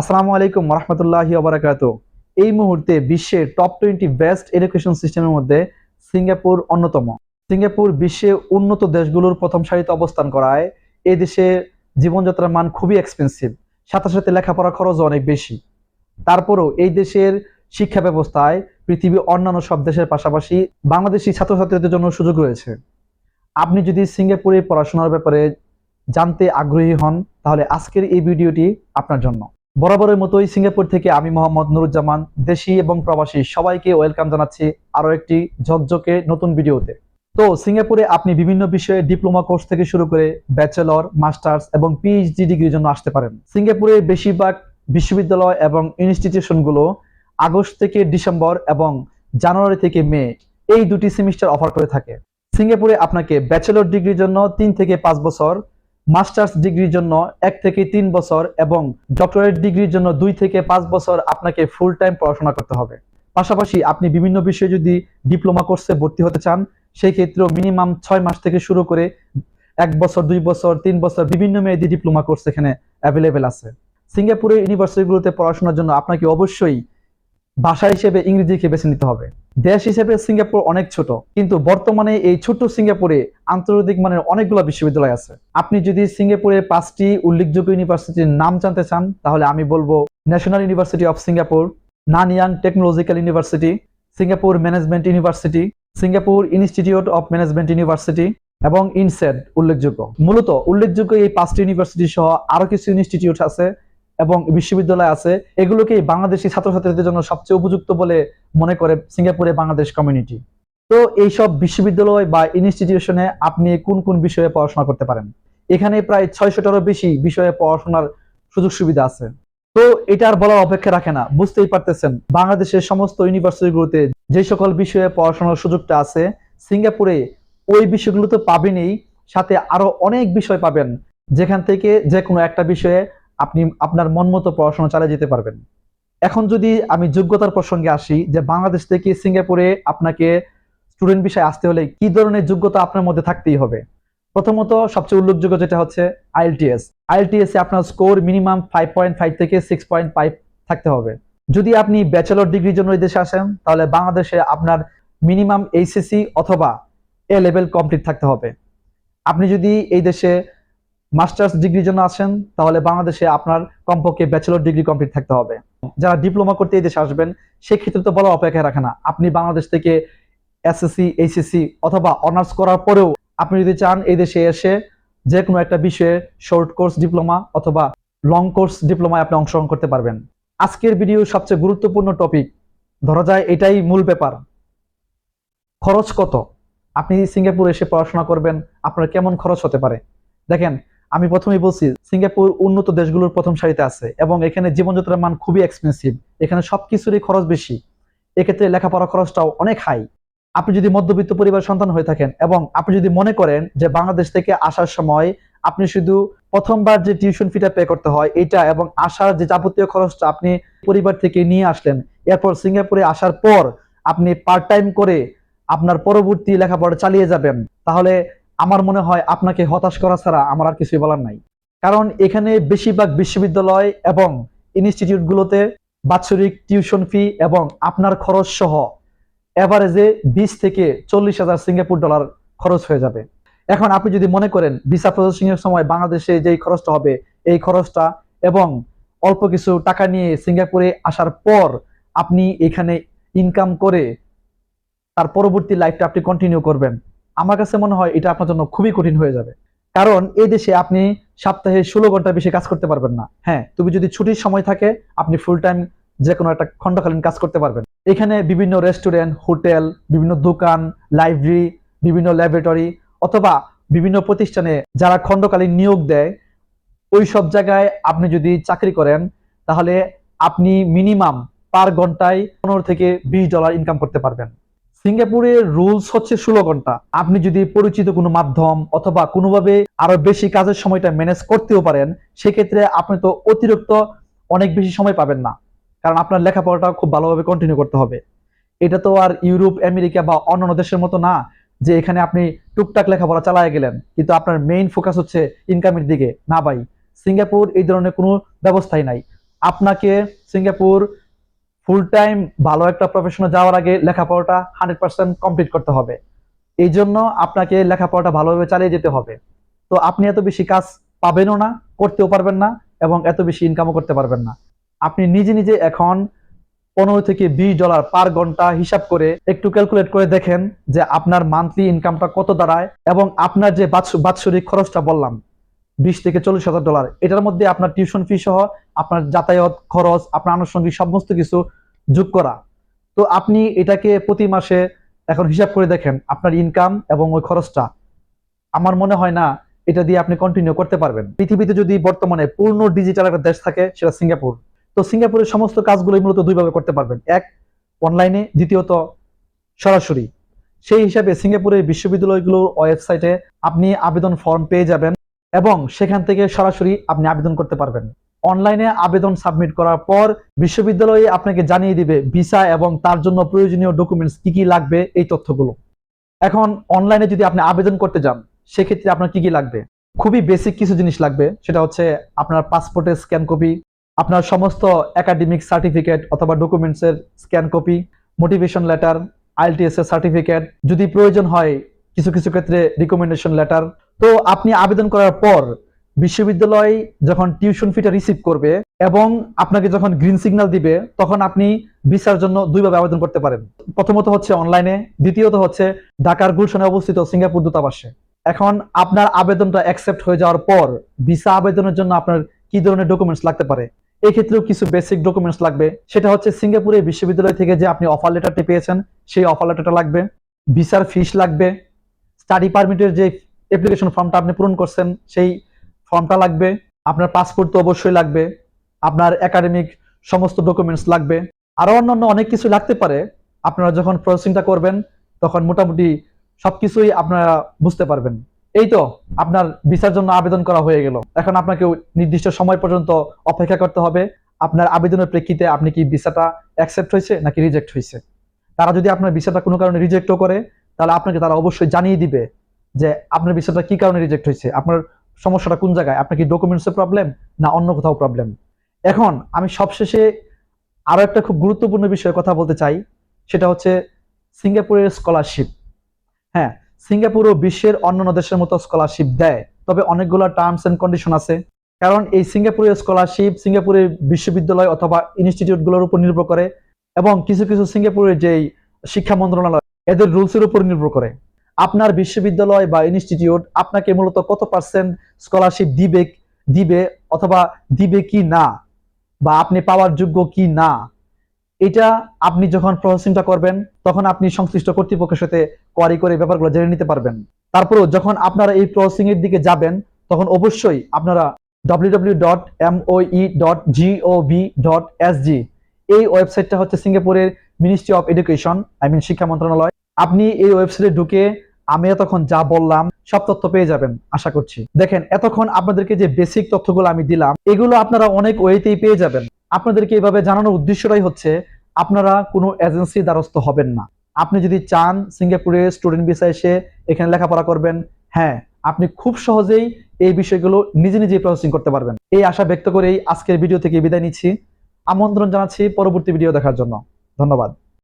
আসসালামু আলাইকুম রহমতুল্লাহি ওবরাকাত। এই মুহূর্তে বিশ্বের টপ টোয়েন্টি বেস্ট এডুকেশন সিস্টেমের মধ্যে সিঙ্গাপুর অন্যতম। সিঙ্গাপুর বিশ্বে উন্নত দেশগুলোর প্রথম সারিতে অবস্থান করায়। এই দেশে জীবনযাত্রার মান খুবই এক্সপেন্সিভ সাথে সাথে লেখাপড়া খরচ অনেক বেশি। তারপরও এই দেশের শিক্ষা ব্যবস্থায় পৃথিবীর অন্যান্য সব দেশের পাশাপাশি বাংলাদেশি ছাত্রছাত্রীদের জন্য সুযোগ রয়েছে। আপনি যদি সিঙ্গাপুরে পড়াশোনার ব্যাপারে জানতে আগ্রহী হন, তাহলে আজকের এই ভিডিওটি আপনার জন্য। বরাবরের মতোই সিঙ্গাপুর থেকে আমি মোহাম্মদ নুরুজ্জামান, দেশি এবং প্রবাসী, সবাইকে ওয়েলকাম জানাচ্ছি আরও একটি ঝকঝকে নতুন ভিডিওতে। তো সিঙ্গাপুরে আপনি বিভিন্ন বিষয়ে ডিপ্লোমা কোর্স থেকে শুরু করে ব্যাচেলর, মাস্টার্স এবং পিএইচডি ডিগ্রির জন্য আসতে পারেন। সিঙ্গাপুরে বেশিরভাগ বিশ্ববিদ্যালয় এবং ইনস্টিটিউশনগুলো আগস্ট থেকে ডিসেম্বর এবং জানুয়ারি থেকে মে এই দুটি সেমিস্টার অফার করে থাকে। সিঙ্গাপুরে আপনাকে ব্যাচেলর ডিগ্রির জন্য তিন থেকে পাঁচ বছর মাস্টার্স ডিগ্রির জন্য এক থেকে তিন বছর এবং ডক্টরেট ডিগ্রির জন্য দুই থেকে পাঁচ বছর আপনাকে ফুল টাইম পড়াশোনা করতে হবে। পাশাপাশি আপনি বিভিন্ন বিষয়ে যদি ডিপ্লোমা কোর্সে ভর্তি হতে চান, সেই ক্ষেত্রেও মিনিমাম ছয় মাস থেকে শুরু করে এক বছর, দুই বছর, তিন বছর বিভিন্ন মেয়াদি ডিপ্লোমা কোর্স এখানে অ্যাভেলেবেল আছে। সিঙ্গাপুরের ইউনিভার্সিটিগুলোতে পড়াশোনার জন্য আপনাকে অবশ্যই ভাষা হিসেবে ইংরেজিকে বেছে নিতে হবে। দেশ হিসেবে সিঙ্গাপুর অনেক ছোট, কিন্তু বর্তমানে এই ছোট্ট সিঙ্গাপুরে আন্তর্জাতিক মানের অনেকগুলো বিশ্ববিদ্যালয় আছে। আপনি যদি সিঙ্গাপুরের পাঁচটি উল্লেখযোগ্য ইউনিভার্সিটির নাম জানতে চান, তাহলে আমি বলব National University of Singapore Nanyang Technological University Singapore Management University Singapore Institute of Management University এবং ইনসেড উল্লেখযোগ্য। মূলত উল্লেখযোগ্য এই পাঁচটি ইউনিভার্সিটি সহ আরও কিছু ইনস্টিটিউট আছে এবং বিশ্ববিদ্যালয় আছে, এগুলোকে বাংলাদেশি ছাত্রছাত্রীদের জন্য সবচেয়ে উপযুক্ত বলে মনে করে সিঙ্গাপুরে বাংলাদেশ কমিউনিটি তো এইসব বিশ্ববিদ্যালয় বা ইনস্টিটিউশনে আপনি কোন কোন বিষয়ে পড়াশোনা করতে পারেন? এখানে প্রায় ছয়শটারও বেশি বিষয়ে পড়াশোনার সুযোগ সুবিধা আছে। তো এটা আর বলার অপেক্ষা রাখে না, বুঝতেই পারতেছেন। বাংলাদেশের সমস্ত ইউনিভার্সিটিগুলোতে যে সকল বিষয়ে পড়াশোনার সুযোগটা আছে, সিঙ্গাপুরে ওই বিষয়গুলো তো পাবেনই, সাথে আরও অনেক বিষয় পাবেন। যেখান থেকে যে কোনো একটা বিষয়ে আপনি আপনার মন মতো পড়াশোনা চালিয়ে যেতে পারবেন। এখন যদি আমি যোগ্যতার প্রসঙ্গে আসি যে বাংলাদেশ থেকে সিঙ্গাপুরে আপনাকে স্টুডেন্ট বিষয়ে আসতে হলে কি ধরনের যোগ্যতা আপনার মধ্যে থাকতেই হবে? প্রথমত সবচেয়ে উল্লেখযোগ্য যেটা হচ্ছে আইএলটিএস। আইএলটিএস এ আপনার score minimum five point five থেকে সিক্স পয়েন্ট ফাইভ থাকতে হবে। যদি আপনি ব্যাচেলর ডিগ্রির জন্য এই দেশে আসেন, তাহলে বাংলাদেশে আপনার মিনিমাম এইচএসসি অথবা এ লেভেল কমপ্লিট থাকতে হবে। আপনি যদি এই দেশে মাস্টার্স ডিগ্রির জন্য আসেন তাহলে বাংলাদেশে আপনার কমপক্ষে ব্যাচেলর ডিগ্রি কমপ্লিট থাকতে হবে। যারা ডিপ্লোমা করতে এই দেশে আসবেন, সেক্ষেত্রে তো বলা অপেক্ষা রাখে না। আপনি বাংলাদেশ থেকে এসএসসি এইচএসসি অথবা অনার্স করার পরেও আপনি যদি চান এই দেশে এসে যে কোনো একটা বিষয়ে শর্ট কোর্স ডিপ্লোমা অথবা লং কোর্স ডিপ্লোমায় আপনি অংশগ্রহণ করতে পারবেন। আজকের ভিডিও সবচেয়ে গুরুত্বপূর্ণ টপিক ধরা যায় এটাই মূল ব্যাপার। খরচ কত? আপনি সিঙ্গাপুর এসে পড়াশোনা করবেন, আপনার কেমন খরচ হতে পারে? দেখেন আমি প্রথমেই বলছি, সিঙ্গাপুর উন্নত দেশগুলোর প্রথম সারিতে আছে এবং এখানে জীবনযাত্রার মান খুবই এক্সপেন্সিভ এখানে সবকিছুরই খরচ বেশি। এক্ষেত্রে লেখাপড়া খরচটাও অনেক হাই আপনি যদি মধ্যবিত্ত পরিবার সন্তান হয়ে থাকেন এবং আপনি যদি মনে করেন যে বাংলাদেশ থেকে আসার সময় আপনি শুধু প্রথমবার যে টিউশন ফিটা পে করতে হয় এটা এবং আসার যে যাবতীয় খরচটা আপনি পরিবার থেকে নিয়ে আসলেন, এরপর সিঙ্গাপুরে আসার পর আপনি পার্ট টাইম করে আপনার পরবর্তী লেখাপড়া চালিয়ে যাবেন, তাহলে আমার মনে হয় আপনাকে হতাশ করা ছাড়া আমার আর কিছুই বলার নাই। কারণ এখানে বেশিরভাগ বিশ্ববিদ্যালয় এবং ইনস্টিটিউটগুলোতে বাৎসরিক টিউশন ফি এবং আপনার খরচ সহ এভারেজে বিশ থেকে চল্লিশ হাজার সিঙ্গাপুর ডলার খরচ হয়ে যাবে। এখন আপনি যদি মনে করেন, ভিসা প্রসেসিং এর সময় বাংলাদেশে যেই খরচটা হবে, এই খরচটা এবং অল্প কিছু টাকা নিয়ে সিঙ্গাপুরে আসার পর আপনি এখানে ইনকাম করে তার পরবর্তী লাইফটা আপনি কন্টিনিউ করবেন। আমার কাছে মনে হয় এটা আপনার জন্য খুবই কঠিন হয়ে যাবে। কারণ এই দেশে আপনি সপ্তাহে ষোলো ঘণ্টা বেশি কাজ করতে পারবেন না। হ্যাঁ তুমি যদি ছুটির সময় থাকে, আপনি ফুল টাইম যে কোনো একটা খণ্ডকালীন কাজ করতে পারবেন। এখানে বিভিন্ন রেস্টুরেন্ট হোটেল বিভিন্ন দোকান লাইব্রেরি বিভিন্ন ল্যাবরেটরি অথবা বিভিন্ন প্রতিষ্ঠানে যারা খণ্ডকালীন নিয়োগ দেয়, ওই সব জায়গায় আপনি যদি চাকরি করেন, তাহলে আপনি মিনিমাম পার ঘন্টায় পনেরো থেকে বিশ ডলার ইনকাম করতে পারবেন। সিঙ্গাপুরের রুলস হচ্ছে ষোলো ঘণ্টা। আপনি যদি পরিচিত কোনো মাধ্যম অথবা কোনোভাবে আরও বেশি কাজের সময়টা ম্যানেজ করতেও পারেন, সেক্ষেত্রে আপনি তো অতিরিক্ত অনেক বেশি সময় পাবেন না। কারণ আপনার লেখাপড়াটা খুব ভালোভাবে কন্টিনিউ করতে হবে। এটা তো আর ইউরোপ, আমেরিকা বা অন্যান্য দেশের মতো না, যে এখানে আপনি টুকটাক লেখাপড়া চালায় গেলেন। কিন্তু আপনার মেইন ফোকাস হচ্ছে ইনকামের দিকে। না ভাই, সিঙ্গাপুর এই ধরনের কোনো ব্যবস্থাই নাই। আপনাকে সিঙ্গাপুর ফুল টাইম ভালো একটা প্রফেশনে যাওয়ার আগে লেখাপড়াটা হান্ড্রেড পার্সেন্ট কমপ্লিট করতে হবে। এই জন্য আপনাকে লেখাপড়াটা ভালোভাবে চালিয়ে যেতে হবে। তো আপনি এত বেশি কাজ পাবেনও না, করতেও পারবেন না এবং এত বেশি ইনকামও করতে পারবেন না। আপনি নিজে নিজে এখন পনেরো থেকে বিশ ডলার পার ঘণ্টা হিসাব করে একটু ক্যালকুলেট করে দেখেন যে আপনার মান্থলি ইনকামটা কত দাঁড়ায় এবং আপনার যে বাৎসরিক খরচটা বললাম, বিশ থেকে চল্লিশ হাজার ডলার এটার মধ্যে আপনার টিউশন ফি সহ আপনার যাতায়াত খরচ, আপনার আনুষঙ্গিক সমস্ত কিছু যোগ করা। তো আপনি এটাকে প্রতি মাসে এখন হিসাব করে দেখেন আপনার ইনকাম এবং ওই খরচটা। আমার মনে হয় না এটা দিয়ে আপনি কন্টিনিউ করতে পারবেন। পৃথিবীতে যদি বর্তমানে পূর্ণ ডিজিটাল একটা দেশ থাকে সেটা সিঙ্গাপুর। তো সিঙ্গাপুরের সমস্ত কাজগুলো মূলত দুইভাবে করতে পারবেন। এক অনলাইনে দ্বিতীয়ত, সরাসরি। সেই হিসাবে সিঙ্গাপুরের বিশ্ববিদ্যালয়গুলোর ওয়েবসাইটে আপনি আবেদন ফর্ম পেয়ে যাবেন এবং সেখান থেকে সরাসরি আপনি আবেদন করতে পারবেন। অনলাইনে আবেদন সাবমিট করার পর বিশ্ববিদ্যালয়ে আপনাকে জানিয়ে দিবে ভিসা এবং তার জন্য প্রয়োজনীয় ডকুমেন্টস কি কি লাগবে, এই তথ্যগুলো। এখন অনলাইনে যদি আপনি আবেদন করতে যান, সেক্ষেত্রে আপনার কি কি লাগবে? খুবই বেসিক কিছু জিনিস লাগবে, সেটা হচ্ছে আপনার পাসপোর্টের স্ক্যান কপি আপনার সমস্ত একাডেমিক সার্টিফিকেট অথবা ডকুমেন্টসের scan copy motivation letter IELTS এর সার্টিফিকেট যদি প্রয়োজন হয়, কিছু কিছু ক্ষেত্রে রিকমেন্ডেশন লেটার তো আপনি আবেদন করার পর বিশ্ববিদ্যালয় যখন টিউশন ফিটা রিসিভ করবে এবং আপনাকে যখন গ্রিন সিগন্যাল দিবে, তখন আপনি ভিসার জন্য দুইভাবে আবেদন করতে পারেন। প্রথমত হচ্ছে অনলাইনে দ্বিতীয়ত হচ্ছে ঢাকার গুলশানে অবস্থিত সিঙ্গাপুর দূতাবাসে। এখন আপনার আবেদনটা অ্যাকসেপ্ট হয়ে যাওয়ার পর ভিসা আবেদনের জন্য আপনার কি ধরনের ডকুমেন্টস লাগতে পারে? এই ক্ষেত্রেও কিছু বেসিক ডকুমেন্টস লাগবে। সেটা হচ্ছে সিঙ্গাপুরে বিশ্ববিদ্যালয় থেকে যে আপনি অফার লেটারটি পেয়েছেন, সেই অফার লেটারটা লাগবে। ভিসার ফিস লাগবে। স্টাডি পারমিটের যে অ্যাপ্লিকেশন ফর্মটা আপনি পূরণ করছেন, সেই ফর্মটা লাগবে, আপনার পাসপোর্ট তো অবশ্যই লাগবে, আপনার একাডেমিক সমস্ত ডকুমেন্টস লাগবে আরও অন্যান্য অনেক কিছু লাগতে পারে। আপনারা যখন প্রসেসিংটা করবেন, তখন মোটামুটি সবকিছুই আপনারা বুঝতে পারবেন। এই তো, আপনার ভিসার জন্য আবেদন করা হয়ে গেল। এখন আপনাকে নির্দিষ্ট সময় পর্যন্ত অপেক্ষা করতে হবে। আপনার আবেদনের প্রেক্ষিতে আপনি কি ভিসাটা অ্যাকসেপ্ট হয়েছে নাকি রিজেক্ট হয়েছে? তারা যদি আপনার ভিসাটা কোনো কারণে রিজেক্টও করে, তাহলে আপনাকে তারা অবশ্যই জানিয়ে দিবে যে আপনার ভিসাটা কি কারণে রিজেক্ট হয়েছে। আপনার সমস্যাটা কোন জায়গায়? আপনার কি ডকুমেন্টসের প্রবলেম না অন্য কোথাও প্রবলেম এখন আমি সবশেষে আরও একটা খুব গুরুত্বপূর্ণ বিষয়ে কথা বলতে চাই, সেটা হচ্ছে সিঙ্গাপুরের স্কলারশিপ হ্যাঁ সিঙ্গাপুরও বিশ্বের অন্যান্য দেশের মতো স্কলারশিপ দেয়, তবে অনেকগুলো টার্মস এন্ড কন্ডিশন আছে। কারণ এই সিঙ্গাপুরের স্কলারশিপ সিঙ্গাপুরের বিশ্ববিদ্যালয় অথবা ইনস্টিটিউটগুলোর উপর নির্ভর করে এবং কিছু কিছু সিঙ্গাপুরের যেই শিক্ষা মন্ত্রণালয়, এদের রুলসের উপর নির্ভর করে। আপনার বিশ্ববিদ্যালয় বা ইনস্টিটিউট আপনাকে মূলত কত পার্সেন্ট স্কলারশিপ দিবে দিবে অথবা দিবে কি না? বা আপনি পাওয়ার যোগ্য কি না? এটা আপনি যখন প্রসেসিংটা করবেন, তখন আপনি সংশ্লিষ্ট কর্তৃপক্ষের সাথে কোয়ারি করে ব্যাপারগুলো জেনে নিতে পারবেন। তারপরেও যখন আপনারা এই প্রসেসিং এর দিকে যাবেন, তখন অবশ্যই আপনারা www.moe.gov.sg এই ওয়েবসাইটটা হচ্ছে সিঙ্গাপুরের ministry of education I mean শিক্ষা মন্ত্রণালয়। আপনি এই ওয়েবসাইটে ঢুকে আমি এতক্ষণ যা বললাম, সব তথ্য পেয়ে যাবেন, আশা করছি। দেখেন, এতক্ষণ আপনাদেরকে যে বেসিক তথ্যগুলো আমি দিলাম, এগুলো আপনারা অনেক ওয়েতেই পেয়ে যাবেন। আপনাদেরকে এইভাবে জানানোর উদ্দেশ্যটাই হচ্ছে, আপনারা কোনো এজেন্সি দ্বারস্থ হবেন না। আপনি যদি চান সিঙ্গাপুরে স্টুডেন্ট ভিসা এসে এখানে লেখাপড়া করবেন হ্যাঁ আপনি খুব সহজেই এই বিষয়গুলো নিজে নিজেই প্রসেসিং করতে পারবেন। এই আশা ব্যক্ত করেই আজকের ভিডিও থেকে বিদায় নিচ্ছি। আমন্ত্রণ জানাচ্ছি পরবর্তী ভিডিও দেখার জন্য। ধন্যবাদ।